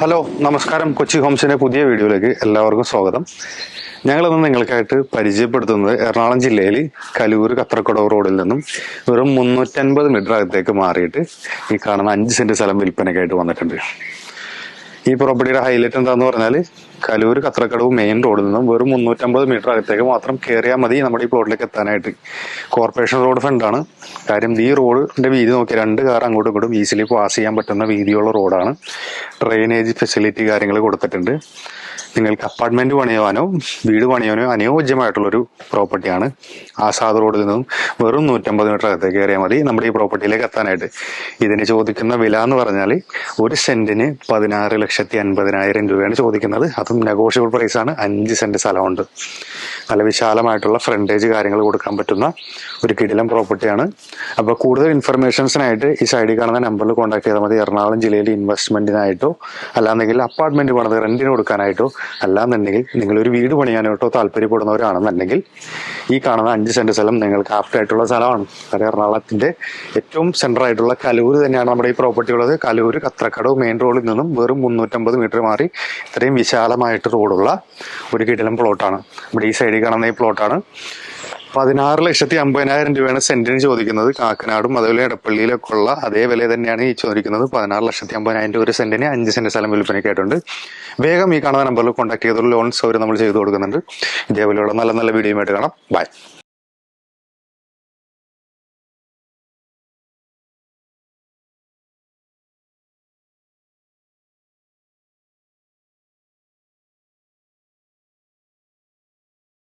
Hello നമസ്കാരം. കൊച്ചി ഹോംസിന്റെ പുതിയ വീഡിയോയിലേക്ക് എല്ലാവർക്കും സ്വാഗതം. ഞങ്ങൾ ഇന്ന് നിങ്ങൾക്കായിട്ട് പരിചയപ്പെടുത്തുന്നത് എറണാകുളം ജില്ലയിൽ കലൂർ കത്രക്കടവ് റോഡിൽ നിന്നും വെറും മുന്നൂറ്റൻപത് മീറ്റർ അകത്തേക്ക് മാറിയിട്ട് ഈ കാണുന്ന അഞ്ച് സെന്റ് സ്ഥലം വിൽപ്പനയ്ക്കായിട്ട് വന്നിട്ടുണ്ട്. ഈ പ്രോപ്പർട്ടിയുടെ ഹൈലൈറ്റ് എന്താന്ന് പറഞ്ഞാൽ കലൂർ കത്രക്കടവ് മെയിൻ റോഡിൽ നിന്നും വെറും മുന്നൂറ്റമ്പത് മീറ്റർ അകത്തേക്ക് മാത്രം കയറിയാൽ മതി നമ്മുടെ ഈ പ്ലോട്ടിലേക്ക് എത്താനായിട്ട്. കോർപ്പറേഷൻ റോഡ് ഫ്രണ്ടാണ് കാര്യം ഈ റോഡിന്റെ വീതി നോക്കി രണ്ട് കാർ അങ്ങോട്ടും ഇങ്ങോട്ടും ഈസിലി പാസ് ചെയ്യാൻ പറ്റുന്ന വീതിയുള്ള റോഡാണ് ഡ്രെയിനേജ് ഫെസിലിറ്റി കാര്യങ്ങൾ കൊടുത്തിട്ടുണ്ട്. നിങ്ങൾക്ക് അപ്പാർട്ട്മെന്റ് പണിയുവാനോ വീട് പണിയാനോ അനുയോജ്യമായിട്ടുള്ളൊരു പ്രോപ്പർട്ടിയാണ് ആസാദ് റോഡിൽ നിന്നും വെറും നൂറ്റമ്പത് മീറ്റർ അകത്തേക്ക് കയറിയാൽ മതി നമ്മുടെ ഈ പ്രോപ്പർട്ടിയിലേക്ക് എത്താനായിട്ട്. ഇതിന് ചോദിക്കുന്ന വില എന്ന് പറഞ്ഞാൽ ഒരു സെന്റിന് പതിനാറ് ലക്ഷത്തി അൻപതിനായിരം രൂപയാണ് ചോദിക്കുന്നത്. അതും നെഗോഷ്യബിൾ പ്രൈസാണ് അഞ്ച് സെന്റ് സ്ഥലമുണ്ട്. നല്ല വിശാലമായിട്ടുള്ള ഫ്രണ്ടേജ് കാര്യങ്ങൾ കൊടുക്കാൻ പറ്റുന്ന ഒരു കിടിലം പ്രോപ്പർട്ടിയാണ് അപ്പോൾ കൂടുതൽ ഇൻഫർമേഷൻസിനായിട്ട് ഈ സൈഡിൽ കാണുന്ന നമ്പറിൽ കോൺടാക്ട് ചെയ്താൽ മതി. എറണാകുളം ജില്ലയിൽ ഇൻവെസ്റ്റ്മെന്റിനായിട്ടോ അല്ലാന്നെങ്കിൽ അപ്പാർട്ട്മെന്റ് പണിത് റെന്റിന് കൊടുക്കാനായിട്ടോ അല്ലാന്നുണ്ടെങ്കിൽ നിങ്ങൾ ഒരു വീട് പണിയാനായിട്ടോ താല്പര്യപ്പെടുന്നവരാണെന്നുണ്ടെങ്കിൽ ഈ കാണുന്ന അഞ്ച് സെന്റ് സ്ഥലം നിങ്ങൾക്ക് ആപ്റ്റ് ആയിട്ടുള്ള സ്ഥലമാണ്. അതായത് എറണാകുളത്തിന്റെ ഏറ്റവും സെന്റർ ആയിട്ടുള്ള കലൂർ തന്നെയാണ് നമ്മുടെ ഈ പ്രോപ്പർട്ടി ഉള്ളത്. കലൂർ കത്രക്കടവ് മെയിൻ റോഡിൽ നിന്നും വെറും മുന്നൂറ്റമ്പത് മീറ്റർ മാറി ഇത്രയും വിശാലമായിട്ട് റോഡുള്ള ഒരു കിടിലം പ്ലോട്ടാണ് നമ്മുടെ ഈ സൈഡിൽ കാണുന്ന ഈ പ്ലോട്ടാണ് പതിനാറ് ലക്ഷത്തി അമ്പതിനായിരം രൂപയാണ് സെന്റിന് ചോദിക്കുന്നത്. കാക്കനാടും അതുപോലെ എടപ്പള്ളിയിലൊക്കെ ഉള്ള അതേ വില തന്നെയാണ് ഈ ചോദിക്കുന്നത്. പതിനാറ് ലക്ഷത്തി അമ്പതിനായിരം രൂപ ഒരു സെന്റിന് അഞ്ച് സെന്റ് സ്ഥലം വിൽപ്പനയ്ക്കായിട്ടുണ്ട് വേഗം ഈ കാണുന്ന നമ്പറിൽ കോൺടാക്ട് ചെയ്തൊരു ലോൺ സൗകര്യം നമ്മൾ ചെയ്തു കൊടുക്കുന്നുണ്ട്. ഇതേപോലെയുള്ള നല്ല നല്ല വീഡിയോയുമായിട്ട് കാണാം. ബൈ